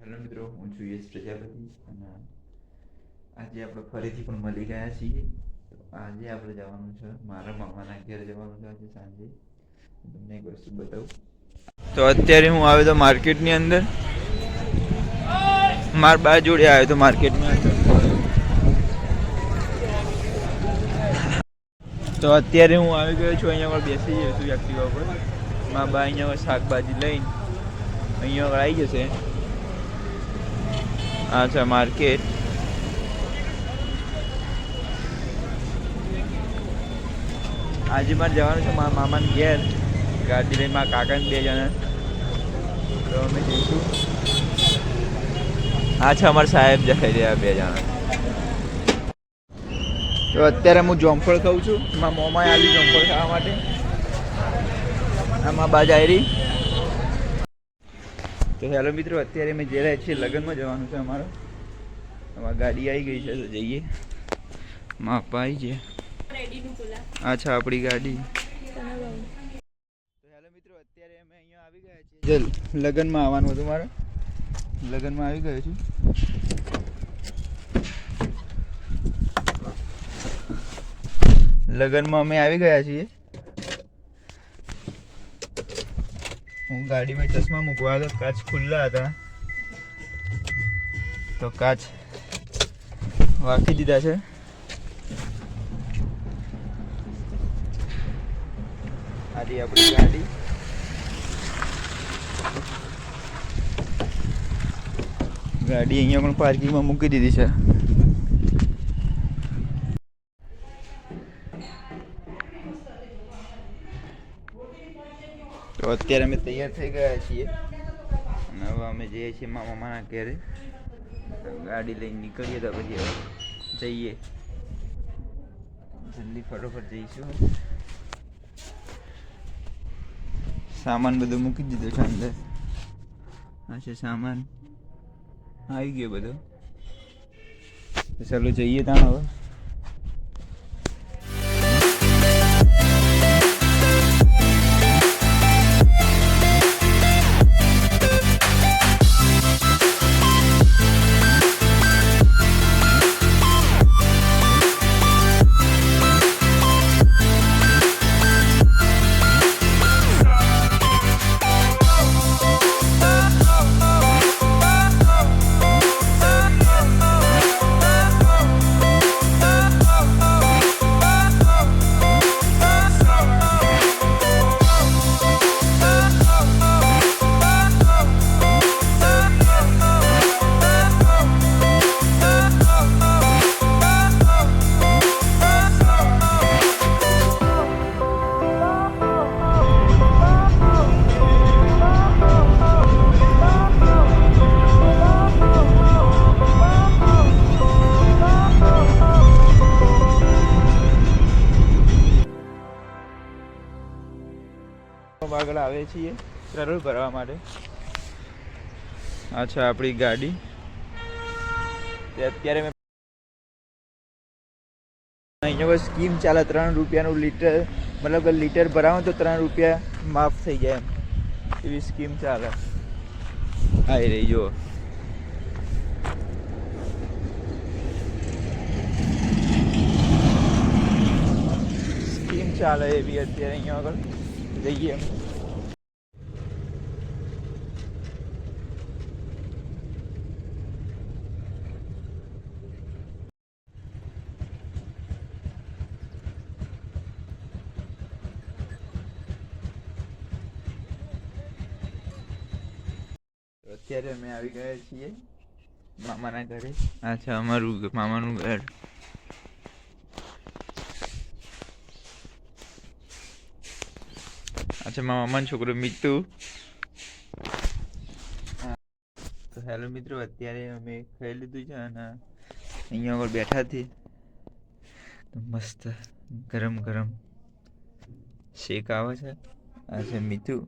Hello મિત્રો, હું છું યશ પ્રજાપતિ અને આજે આપણે ફરીથી પણ મળી ગયા છીએ. તો આજે આપણે જવાનું છે, મારા મામાના ઘેર જવાનું છે આજે સાંજે. તમને એક વસ્તુ બતાવું. તો અત્યારે હું આવ્યો તો માર્કેટની અંદર. મારા બા જોડે આવ્યો તો માર્કેટમાં તો અત્યારે હું આવી ગયો છું, અહીંયા આગળ બેસી જઈશું એક્ટિવા પર. મારા બા અહીંયા શાકભાજી લઈને. અહીંયા આગળ આવી જશે. આ છે માર્કેટ આજે મારે જવાનું છે મારા મામાને ઘેર. ગાડી લઈને મારા કાકાને બે જણા. તો અમે જઈશું. આ છે અમારા સાહેબ જાય રહ્યા બે જણા. તો અત્યારે હું જોમફળ ખાઉં છું. મારા મોમાએ આવી જોમફળ ખાવા માટે. આમાં બાજ આવી તો હેલો મિત્રો, અત્યારે અમે જે રહ્યા છીએ, લગ્નમાં જવાનું છે અમારો. અમારી ગાડી આવી ગઈ છે, તો જઈએ. માપા આવી છે. અચ્છા, આપણી ગાડી. તો હેલો મિત્રો, અત્યારે અમે અહીંયા આવી ગયા છીએ. જે લગ્નમાં આવવાનું હતું મારે. લગ્નમાં આવી ગયો છું. લગ્નમાં અમે આવી ગયા છીએ. હું ગાડીમાં ચશ્મા મૂકવા તો કાચ ખુલ્લા હતા. તો કાચ વાંકી દીધા છે. આડી આપણી ગાડી. ગાડી અહીંયા પણ પાર્કિંગમાં મૂકી દીધી છે. તો અત્યારે અમે તૈયાર થઈ ગયા છીએ. અને હવે અમે જઈએ છીએ મારા મામાના ઘરે. તો ગાડી લઈને નીકળીએ તો પછી હવે જઈએ. જલ્દી ફટોફટ જઈશું. સામાન બધું મૂકી દીધો છે અંદર. આ છે સામાન. આવી ગયો બધો. તો ચાલો જઈએ ત્યાં હવે. આગળ આવે છીએ પેટ્રોલ ભરવા માટે. આ છે આપણી ગાડી. અત્યારે મેં અહીંયા કોઈ સ્કીમ ચાલે ત્રણ રૂપિયાનું લીટર, મતલબ કે લીટર ભરાવો તો ત્રણ રૂપિયા માફ થઈ જાય એમ. એવી સ્કીમ ચાલે. આવી રહી જુઓ. ચાલે એવી અત્યારે અહીંયા આગળ. જઈએ અત્યારે અમે આવી ગયા છીએ મામાના ઘરે. આ છે અમારું મામાનું ઘર. અચ્છા મારા મામાનો છોકરો મિત્તુ તો હેલો મિત્રો અત્યારે અમે ખાઈ લીધું છે અને અહીંયા આગળ બેઠા છીએ. મસ્ત ગરમ ગરમ શેક આવે છે. આ છે મીઠું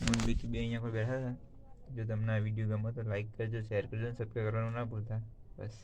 હું બીજું બે અહીંયા પર બેઠા હતા જો તમને આ વીડિયો ગમે તો લાઈક કરજો શેર કરજો સબસ્ક્રાઈબ કરવાનું ના ભૂલતા. બસ.